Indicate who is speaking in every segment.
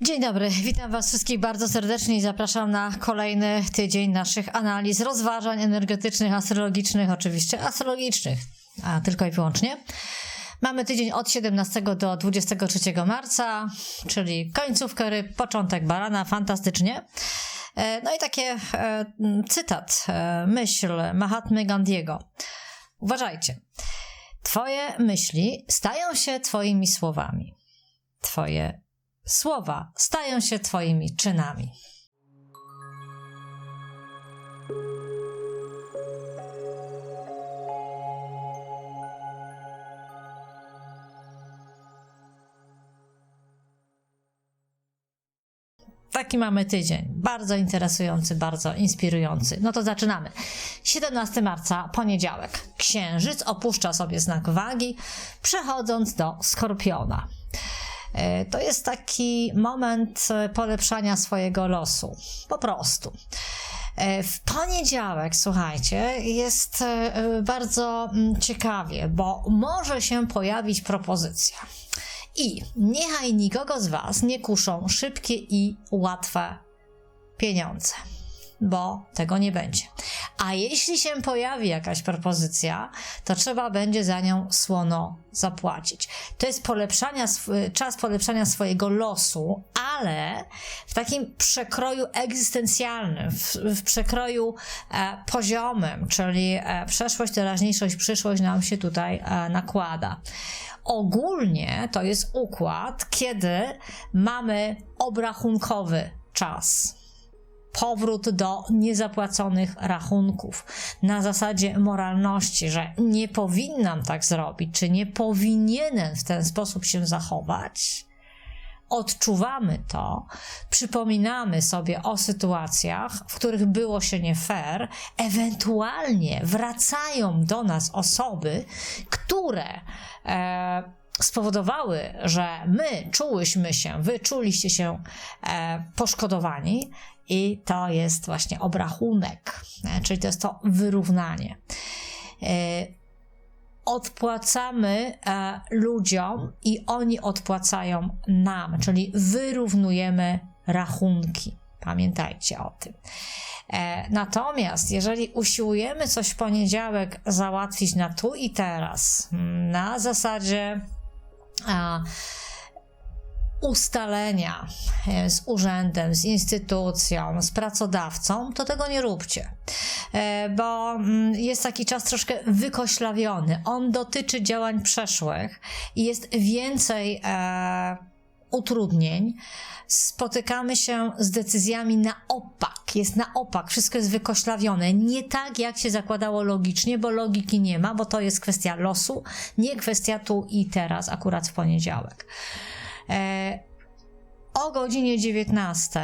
Speaker 1: Dzień dobry, witam Was wszystkich bardzo serdecznie i zapraszam na kolejny tydzień naszych analiz, rozważań energetycznych, astrologicznych, oczywiście astrologicznych, a tylko i wyłącznie. Mamy tydzień od 17 do 23 marca, czyli końcówkę ryb, początek barana, fantastycznie. E, No i takie e, cytat, e, myśl Mahatmy Gandhiego. Uważajcie. Twoje myśli stają się Twoimi słowami. Twoje słowa stają się Twoimi czynami. Taki mamy tydzień. Bardzo interesujący, bardzo inspirujący. No to zaczynamy. 17 marca, poniedziałek. Księżyc opuszcza sobie znak wagi, przechodząc do skorpiona. E, To jest taki moment e, polepszania swojego losu. Po prostu. E, W poniedziałek, słuchajcie, jest bardzo mm, ciekawie, bo może się pojawić propozycja. I niechaj nikogo z Was nie kuszą szybkie i łatwe pieniądze, bo tego nie będzie. A jeśli się pojawi jakaś propozycja, to trzeba będzie za nią słono zapłacić. To jest polepszania, czas polepszania swojego losu, ale w takim przekroju egzystencjalnym, w, w przekroju e, poziomym, czyli e, przeszłość, teraźniejszość, przyszłość nam się tutaj e, nakłada. Ogólnie to jest układ, kiedy mamy obrachunkowy czas powrót do niezapłaconych rachunków na zasadzie moralności, że nie powinnam tak zrobić, czy nie powinienem w ten sposób się zachować. Odczuwamy to, przypominamy sobie o sytuacjach, w których było się nie fair, ewentualnie wracają do nas osoby, które e, spowodowały, że my czułyśmy się, wy czuliście się e, poszkodowani i to jest właśnie obrachunek, e, czyli to jest to wyrównanie. E, odpłacamy e, ludziom i oni odpłacają nam, czyli wyrównujemy rachunki. Pamiętajcie o tym. Natomiast jeżeli usiłujemy coś w poniedziałek załatwić na tu i teraz, na zasadzie a, ustalenia e, z urzędem, z instytucją, z pracodawcą, to tego nie róbcie. E, Bo mm, jest taki czas troszkę wykoślawiony. On dotyczy działań przeszłych i jest więcej e, utrudnień. Spotykamy się z decyzjami na opak. Jest na opak, wszystko jest wykoślawione. Nie tak, jak się zakładało logicznie, bo logiki nie ma, bo to jest kwestia losu, nie kwestia tu i teraz, akurat w poniedziałek. E, o godzinie 19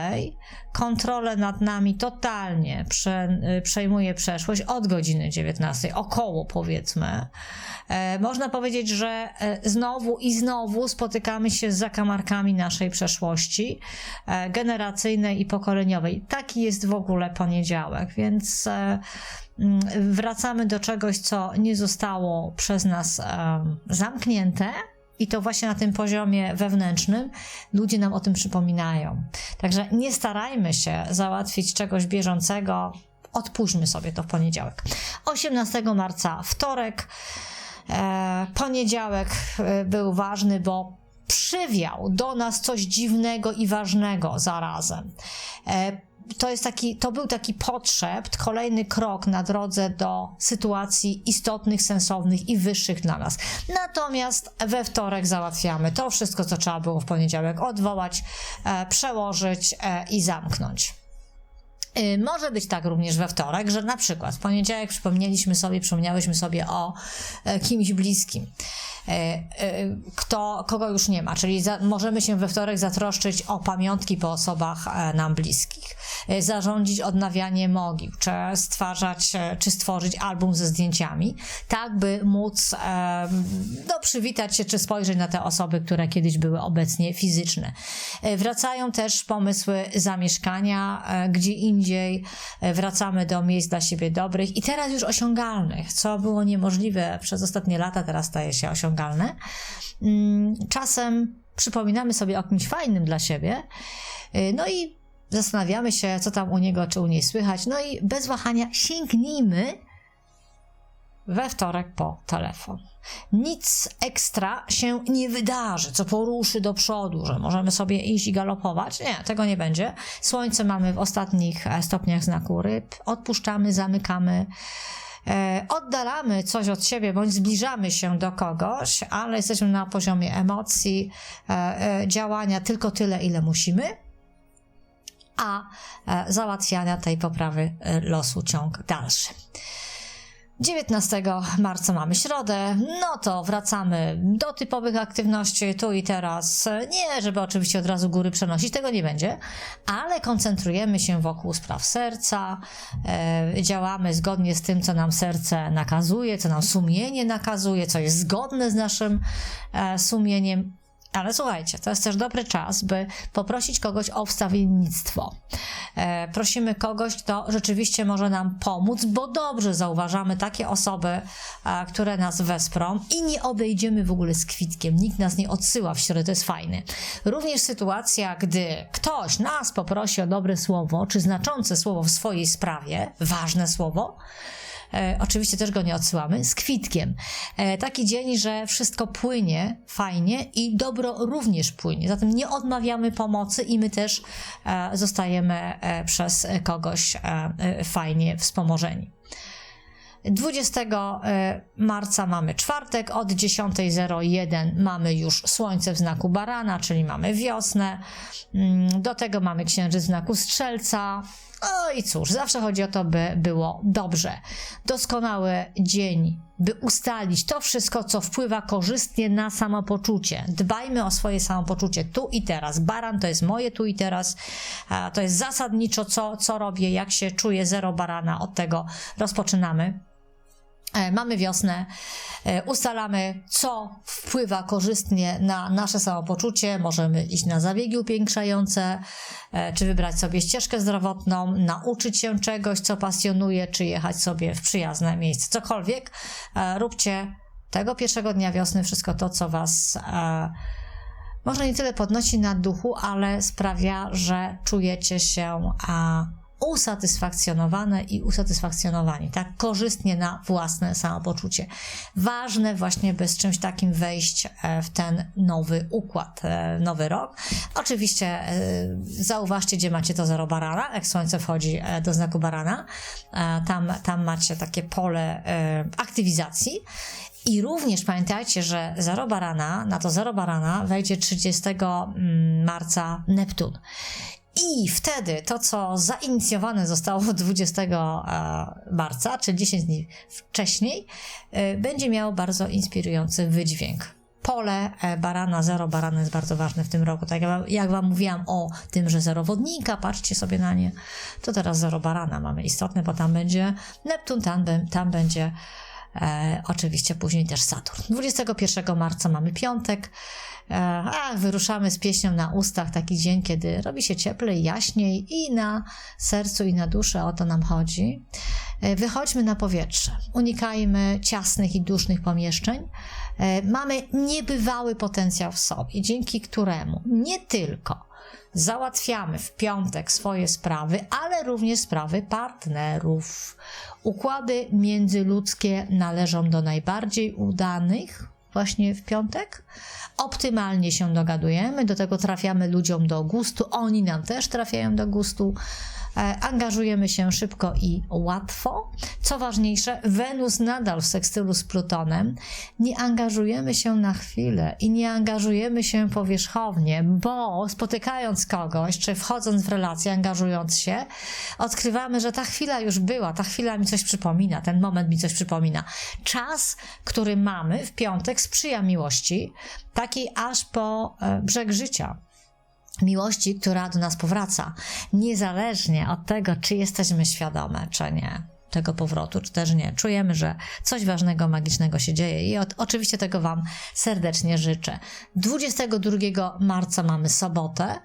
Speaker 1: kontrolę nad nami totalnie prze, y, przejmuje przeszłość od godziny 19, około powiedzmy. E, można powiedzieć, że e, znowu i znowu spotykamy się z zakamarkami naszej przeszłości e, generacyjnej i pokoleniowej. Taki jest w ogóle poniedziałek, więc e, mm, wracamy do czegoś, co nie zostało przez nas em, zamknięte. I to właśnie na tym poziomie wewnętrznym ludzie nam o tym przypominają. Także nie starajmy się załatwić czegoś bieżącego, odpuśćmy sobie to w poniedziałek. 18 marca, wtorek. E, poniedziałek e, był ważny, bo przywiał do nas coś dziwnego i ważnego zarazem. E, to, jest taki, to był taki potrzebt, kolejny krok na drodze do sytuacji istotnych, sensownych i wyższych dla nas. Natomiast we wtorek załatwiamy to wszystko, co trzeba było w poniedziałek odwołać, e, przełożyć e, i zamknąć. Y, Może być tak również we wtorek, że na przykład w poniedziałek przypomnieliśmy sobie, przypomniałyśmy sobie o e, kimś bliskim, e, e, kto, kogo już nie ma, czyli za, możemy się we wtorek zatroszczyć o pamiątki po osobach nam bliskich, zarządzić odnawianie mogił, czy stwarzać, czy stworzyć album ze zdjęciami, tak by móc no, przywitać się, czy spojrzeć na te osoby, które kiedyś były obecnie fizyczne. Wracają też pomysły zamieszkania, gdzie indziej e, wracamy do miejsc dla siebie dobrych i teraz już osiągalnych, co było niemożliwe przez ostatnie lata, teraz staje się osiągalne. Mm, Czasem przypominamy sobie o kimś fajnym dla siebie, y, no i zastanawiamy się, co tam u niego czy u niej słychać, no i bez wahania sięgnijmy we wtorek po telefon. Nic ekstra się nie wydarzy, co poruszy do przodu, że możemy sobie iść i galopować. Nie, tego nie będzie. Słońce mamy w ostatnich e, stopniach znaku ryb. Odpuszczamy, zamykamy. E, oddalamy coś od siebie, bądź zbliżamy się do kogoś, ale jesteśmy na poziomie emocji, e, e, działania tylko tyle, ile musimy, a e, załatwiania tej poprawy e, losu ciąg dalszy. 19 marca mamy środę, no to wracamy do typowych aktywności tu i teraz. Nie, żeby oczywiście od razu góry przenosić, tego nie będzie, ale koncentrujemy się wokół spraw serca, e, działamy zgodnie z tym, co nam serce nakazuje, co nam sumienie nakazuje, co jest zgodne z naszym e, sumieniem. Ale słuchajcie, to jest też dobry czas, by poprosić kogoś o wstawiennictwo. E, prosimy kogoś, kto rzeczywiście może nam pomóc, bo dobrze zauważamy takie osoby, e, które nas wesprą i nie odejdziemy w ogóle z kwitkiem. Nikt nas nie odsyła w środę, to jest fajne. Również sytuacja, gdy ktoś nas poprosi o dobre słowo, czy znaczące słowo w swojej sprawie, ważne słowo, oczywiście też go nie odsyłamy, z kwitkiem. E, taki dzień, że wszystko płynie fajnie i dobro również płynie. Zatem nie odmawiamy pomocy i my też e, zostajemy e, przez kogoś e, e, fajnie wspomożeni. 20 e, marca mamy czwartek, od 10.01 mamy już słońce w znaku barana, czyli mamy wiosnę. Mm, Do tego mamy księżyc w znaku strzelca. No i cóż, zawsze chodzi o to, by było dobrze. Doskonały dzień, by ustalić to wszystko, co wpływa korzystnie na samopoczucie. Dbajmy o swoje samopoczucie tu i teraz. Baran to jest moje tu i teraz. To jest zasadniczo, co, co robię, jak się czuję, zero barana. Od tego rozpoczynamy. E, Mamy wiosnę, e, ustalamy, co wpływa korzystnie na nasze samopoczucie. Możemy iść na zabiegi upiększające, e, czy wybrać sobie ścieżkę zdrowotną, nauczyć się czegoś, co pasjonuje, czy jechać sobie w przyjazne miejsce. Cokolwiek, róbcie tego pierwszego dnia wiosny wszystko to, co Was może nie tyle podnosi na duchu, ale sprawia, że czujecie się a, usatysfakcjonowane i usatysfakcjonowani, tak korzystnie na własne samopoczucie. Ważne właśnie, by z czymś takim wejść e, w ten nowy układ, e, nowy rok. Oczywiście e, zauważcie, gdzie macie to zero barana, jak słońce wchodzi do znaku barana, tam, tam macie takie pole aktywizacji i również pamiętajcie, że zero barana, na to zero barana wejdzie 30 mm, marca Neptun. I wtedy to, co zainicjowane zostało 20 e, marca, czy 10 dni wcześniej, e, będzie miało bardzo inspirujący wydźwięk. Pole e, barana, zero barana jest bardzo ważne w tym roku. Tak jak wam- mówiłam o tym, że zero wodnika, patrzcie sobie na nie, to teraz zero barana mamy istotne, bo tam będzie Neptun, tam, tam będzie E, oczywiście później też Saturn. 21 marca mamy piątek. E, a wyruszamy z pieśnią na ustach, taki dzień, kiedy robi się cieplej, jaśniej i na sercu, i na duszy, o to nam chodzi. E, wychodźmy na powietrze, unikajmy ciasnych i dusznych pomieszczeń. E, mamy niebywały potencjał w sobie, dzięki któremu nie tylko załatwiamy w piątek swoje sprawy, ale również sprawy partnerów. Układy międzyludzkie należą do najbardziej udanych właśnie w piątek. Optymalnie się dogadujemy, do tego trafiamy ludziom do gustu, oni nam też trafiają do gustu. E, Angażujemy się szybko i łatwo. Co ważniejsze, Wenus nadal w sekstylu z Plutonem. Nie angażujemy się na chwilę i nie angażujemy się powierzchownie, bo spotykając kogoś, czy wchodząc w relację, angażując się, odkrywamy, że ta chwila już była, ta chwila mi coś przypomina, ten moment mi coś przypomina. Czas, który mamy w piątek, sprzyja miłości, takiej aż po e, brzeg życia miłości, która do nas powraca, niezależnie od tego, czy jesteśmy świadome, czy nie tego powrotu, czy też nie. Czujemy, że coś ważnego, magicznego się dzieje i od, oczywiście tego Wam serdecznie życzę. 22 marca mamy sobotę.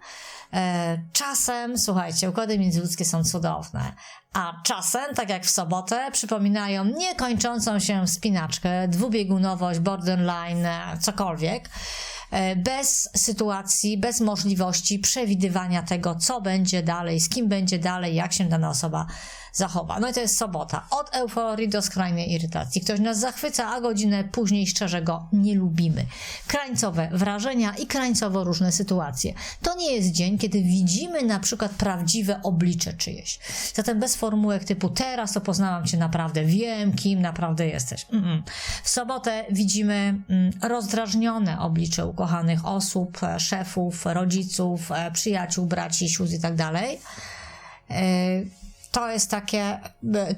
Speaker 1: E, czasem, słuchajcie, układy międzyludzkie są cudowne, a czasem, tak jak w sobotę, przypominają niekończącą się spinaczkę, dwubiegunowość, borderline, cokolwiek. E, bez sytuacji, bez możliwości przewidywania tego, co będzie dalej, z kim będzie dalej, jak się dana osoba zachowa. No i to jest sobota. Od euforii do skrajnej irytacji. Ktoś nas zachwyca, a godzinę później szczerze go nie lubimy. Krańcowe wrażenia i krańcowo różne sytuacje. To nie jest dzień, kiedy widzimy na przykład prawdziwe oblicze czyjeś. Zatem bez formułek typu teraz to poznałam cię naprawdę, wiem kim naprawdę jesteś. Mm-mm. W sobotę widzimy mm, rozdrażnione oblicze ukochanych osób, e, szefów, rodziców, e, przyjaciół, braci, sióstr i tak dalej. E, to jest takie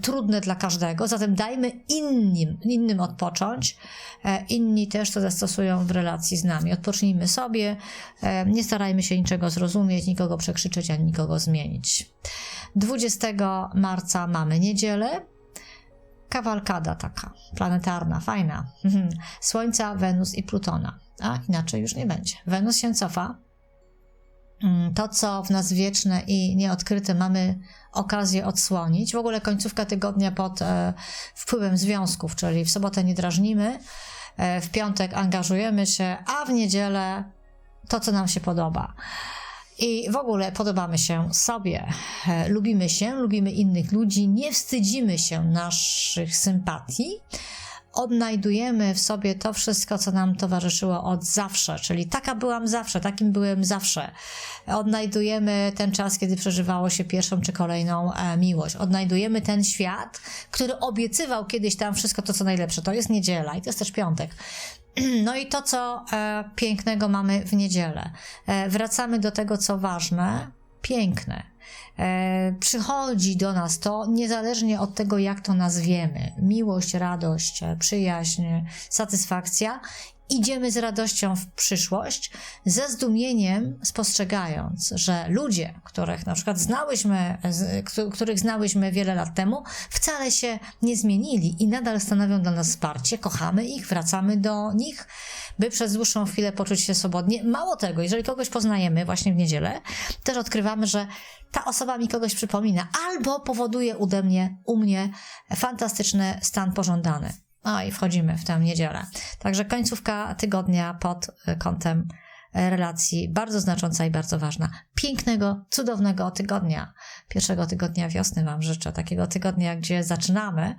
Speaker 1: trudne dla każdego, zatem dajmy innym, innym odpocząć. Inni też to zastosują w relacji z nami. Odpocznijmy sobie, nie starajmy się niczego zrozumieć, nikogo przekrzyczeć, ani nikogo zmienić. 20 marca mamy niedzielę. Kawalkada taka, planetarna, fajna. Słońca, Wenus i Plutona. A inaczej już nie będzie. Wenus się cofa, Mm, to, co w nas wieczne i nieodkryte, mamy okazję odsłonić. W ogóle końcówka tygodnia pod e, wpływem związków, czyli w sobotę nie drażnimy, e, w piątek angażujemy się, a w niedzielę to, co nam się podoba. I w ogóle podobamy się sobie, e, lubimy się, lubimy innych ludzi, nie wstydzimy się naszych sympatii odnajdujemy w sobie to wszystko, co nam towarzyszyło od zawsze, czyli taka byłam zawsze, takim byłem zawsze. Odnajdujemy ten czas, kiedy przeżywało się pierwszą czy kolejną e, miłość. Odnajdujemy ten świat, który obiecywał kiedyś tam wszystko to, co najlepsze. To jest niedziela i to jest też piątek. No i to, co e, pięknego mamy w niedzielę. E, wracamy do tego, co ważne, piękne. E, przychodzi do nas to niezależnie od tego, jak to nazwiemy. Miłość, radość, przyjaźń, satysfakcja. Idziemy z radością w przyszłość, ze zdumieniem spostrzegając, że ludzie, których na przykład znałyśmy, których znałyśmy wiele lat temu, wcale się nie zmienili i nadal stanowią dla nas wsparcie. Kochamy ich, wracamy do nich, by przez dłuższą chwilę poczuć się swobodnie. Mało tego, jeżeli kogoś poznajemy właśnie w niedzielę, też odkrywamy, że ta osoba mi kogoś przypomina albo powoduje u mnie, u mnie fantastyczny stan pożądany. No i wchodzimy w tę niedzielę. Także końcówka tygodnia pod y, kątem y, relacji bardzo znacząca i bardzo ważna. Pięknego, cudownego tygodnia. Pierwszego tygodnia wiosny Wam życzę. Takiego tygodnia, gdzie zaczynamy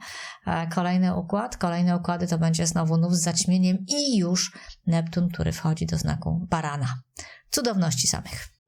Speaker 1: e, kolejny układ. Kolejne układy to będzie znowu nów z zaćmieniem i już Neptun, który wchodzi do znaku barana. Cudowności samych.